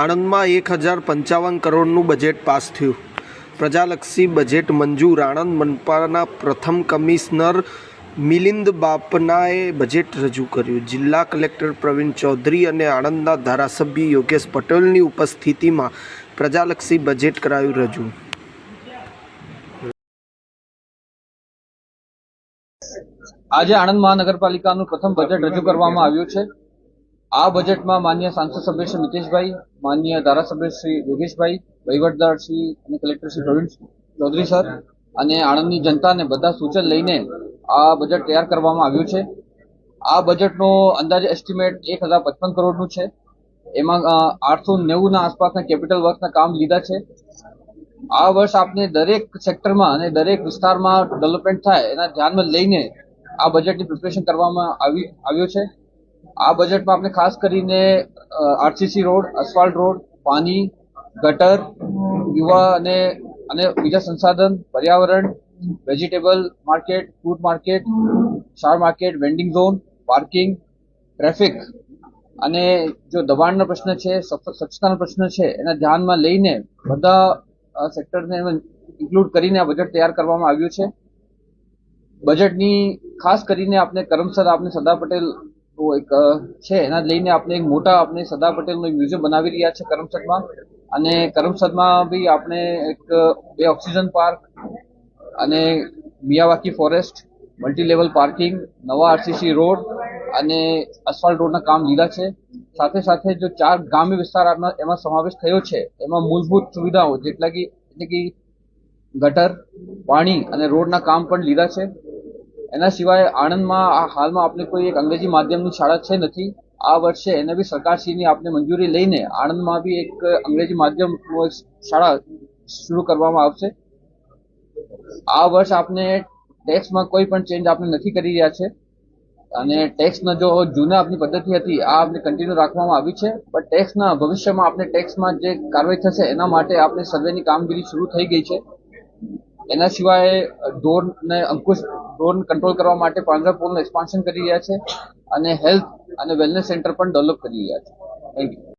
આણંદમાં એક હજાર પંચાવન કરોડનું બજેટ પાસ થયું. પ્રજાલક્ષી બજેટ મંજૂર. આણંદ મનપાના પ્રથમ કમિશનર મિલિંદ બાપનાએ બજેટ રજૂ કર્યું. જિલ્લા કલેક્ટર પ્રવીણ ચૌધરી અને આણંદના ધારાસભ્ય યોગેશ પટેલની ઉપસ્થિતિમાં પ્રજાલક્ષી બજેટ કરાયું રજૂ. આજે આણંદ મહાનગરપાલિકાનું પ્રથમ બજેટ રજૂ કરવામાં આવ્યું છે. આ બજેટમાં માન્ય સાંસદ સભ્ય શ્રી મિતેશભાઈ, માન્ય ધારાસભ્ય શ્રી યોગેશભાઈ, વહીવટદાર શ્રી અને કલેક્ટર શ્રી પ્રવીણ ચૌધરી સર અને આણંદની જનતાને બધા સૂચન લઈને આ બજેટ તૈયાર કરવામાં આવ્યું છે. આ બજેટનો અંદાજે એસ્ટિમેટ એક હજાર પચપન કરોડનું છે. એમાં આઠસો નેવુંના આસપાસના કેપિટલ વર્કના કામ લીધા છે. આ વર્ષ આપને દરેક સેક્ટરમાં અને દરેક વિસ્તારમાં ડેવલપમેન્ટ થાય એના ધ્યાનમાં લઈને આ બજેટની પ્રિપેરેશન કરવામાં આવી, આવ્યું છે. આ બજેટમાં આપણે ખાસ કરીને આરસીસી રોડ અસફાલ્ટ રોડ, પાણી, ગટર, યુવા અને અને બીજા સંસાધન, પર્યાવરણ વેજીટેબલ માર્કેટ ફૂડ માર્કેટ શાર market vending zone parking traffic અને જો દબાણનો પ્રશ્ન છે સ્વ- સ્વચ્છતાનો પ્રશ્ન છે, એના ધ્યાનમાં લઈને બધા સેક્ટરને ઇન્ક્લુડ કરીને આ બજેટ તૈયાર કરવામાં આવ્યું છે. બજેટની ખાસ કરીને આપણે કરમસદ આપણે સરદાર પટેલ એક છે. એના લઈને આપણે એક મોટા આપણે સરદાર પટેલનું મ્યુઝિયમ બનાવી રહ્યા છે કરમસદમાં. અને કરમસદમાં બી આપણે એક બે ઓક્સિજન પાર્ક અને Miyawaki forest multi level parking, નવા આરસીસી રોડ અને અસફાલ્ટ રોડના કામ લીધા છે. સાથે સાથે જો ચાર ગ્રામ્ય વિસ્તાર એમાં સમાવેશ થયો છે, એમાં મૂળભૂત સુવિધાઓ જેટલા કે, એટલે કે ગટર, પાણી અને રોડના કામ પણ લીધા છે. એના સિવાય આણંદમાં હાલમાં આપણે કોઈ એક અંગ્રેજી માધ્યમની શાળા છે નથી. આ વર્ષે એને બી સરકારશ્રીની આપણે મંજૂરી લઈને આણંદમાં બી એક અંગ્રેજી માધ્યમનું એક શાળા શરૂ કરવામાં આવશે. આ વર્ષ આપણે ટેક્સમાં કોઈ પણ ચેન્જ આપણે નથી કરી રહ્યા છે. અને ટેક્સના જો જૂના આપણી પદ્ધતિ હતી, આ આપણે કન્ટિન્યુ રાખવામાં આવી છે. પણ ટેક્સના ભવિષ્યમાં આપણે ટેક્સમાં જે કાર્યવાહી થશે, એના માટે આપણે સર્વેની કામગીરી શરૂ થઈ ગઈ છે. એના સિવાય ધોરને અંકુશ ડ્રોન કંટ્રોલ કરવા માટે પાંજરાપોળનું એક્સપાન્શન કરી રહ્યા છે અને હેલ્થ અને વેલનેસ સેન્ટર પણ ડેવલપ કરી રહ્યા છે. Thank you